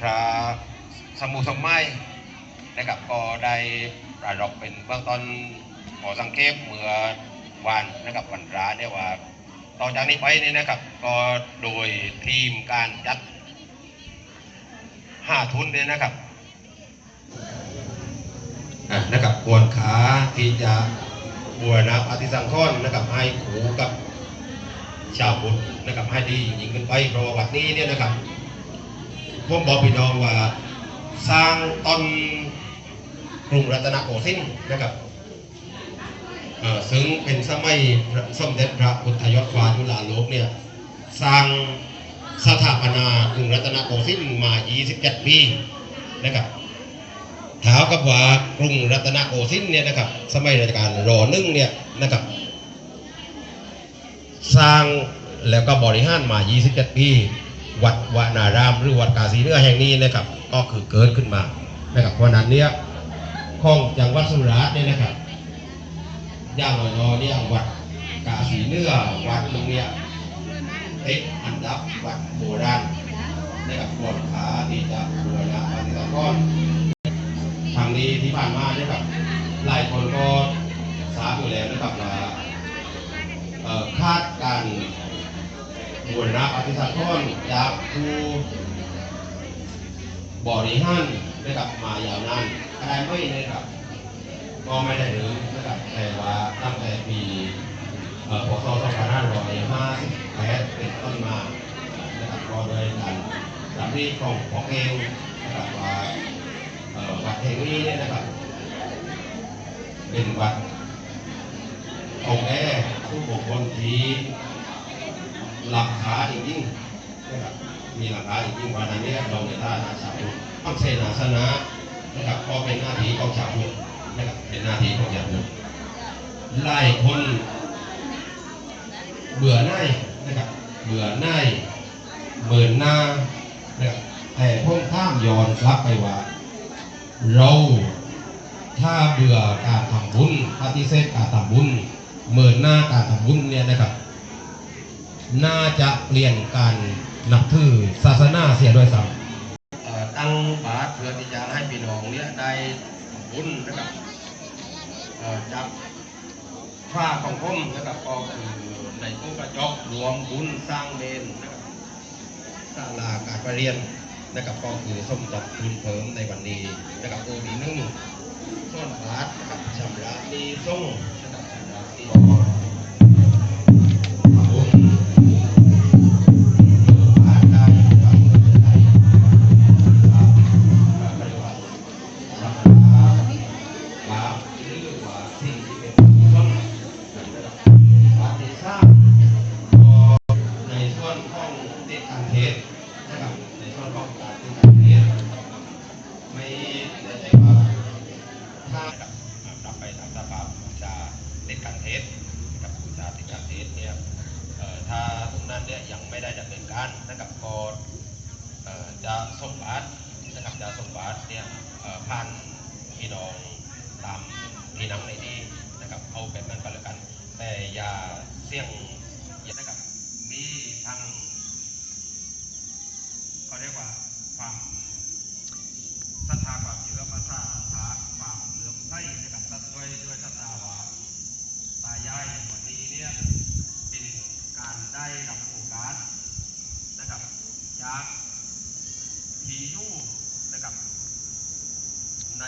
พระสมุสมัยนะครับก็ได้ปรารภเป็นเบื้องต้นขอสังเกตเมื่อวานนะครับวันพระเนี่ยว่าต่อจากนี้ไปนี่นะครับก็โดยทีมการจัดห้าทุนเนี่ยนะครับนะครับควรขาที่จะบวรณะปฏิสังขรณ์นะครับให้ขูกับชาวพุทธนะครับให้ดียิ่งขึ้นไปเพราะวัดนี้เนี่ยนะครับ พวกบอกพี่น้องว่าสร้างตอนกรุงรัตนโกสินทร์นะครับซึ่งเป็นสมัยสมเด็จพระพุทธยศวายุลาโลกเนี่ยสร้างสถาปนากรุงรัตนโกสินทร์มา 27 ปีนะครับเท้ากับว่ากรุงรัตนโกสินทร์เนี่ยนะครับสมัยรัชกาลรอหนึ่งเนี่ยนะครับสร้างแล้วก็บริหารมา 27 ปี วัดวานารามหรือวัดกาสีเนื้อแห่งนี้นะครับ ก็คือเกิดขึ้นมานะครับเพราะนั้นเนี่ยของจังหวัดสุราษฎร์เนี่ยนะครับย่างน้อยๆเนี่ยวัดกาสีเนื้อวัดตรงเนี้ยติดอันดับวัดโบราณนะครับปวดขาที่จะบูรณะปฏิสังขรทางนี้ที่ผ่านมาเนี่ยครับหลายคนก็ทราบอยู่แล้วนะครับว่า บูรณะปฏิสังขรจากผู้บริหารนะครับมายาวนานอะไรไม่นะครับ ก็ไม่ได้ลืมนะครับแต่ว่าตั้งแต่ปีพศ2558เป็นต้นมานะครับก็โดยการสำนีของของเองนะครับว่าวัดแห่งนี้เนี่ยนะครับ เป็นวัดองค์แรกผู้บุคคลที่ หลักฐานจริงๆนะครับมีหลักฐานจริงๆวันนั้นเนี่ยเราในท่านาชาวพุทธต้องเสนาสนะนะครับก็เป็นหน้าที่ของชาวพุทธนะครับเป็นหน้าที่ของชาวพุทธไล่คนเบื่อหน่ายนะครับเบื่อหน่ายเบื่อหน้านะครับแต่พวกท่ามย้อนกลับไปว่า เราถ้าเบื่อการทำบุญปฏิเสธการทำบุญเมินหน้าการทำบุญเนี่ยนะครับ น่าจะเปลี่ยนการนับถือศาสนาเสียด้วยซ้ำตั้งบาตเพื่อที่จะให้พี่น้องเนี่ยได้บุญนะครับจากฝ้าของผมนะครับก็คือในตู้กระจกรวมบุญสร้างเมนนะครับศาลาการประเรียนนะครับก็คือสมทบทุนเพิ่มในวันนี้นะครับโอดีนึ่งส่วนบาทนะครับชำระนี้ส่ง ไม่ได้ดำเนินะครับก็เอ่อจะส่งบาตรนะครับจะส่งบาตรเนี่ยผ่านพี่น้องตามพี่น้องในนี้นะครับเอาแบบนั้นก็แล้วกัน แต่อย่าเสี่ยงอย่านะครับมีทั้งเขาเรียกว่าความศรัทธาความเชื่อภาษาธาความเลื่อมใสนะครับตัดด้วยด้วยศรัทธาว่าตายายวันนี้เนี่ยเป็นการได้รับโอกาสนะครับ จากพียู่นะครับใน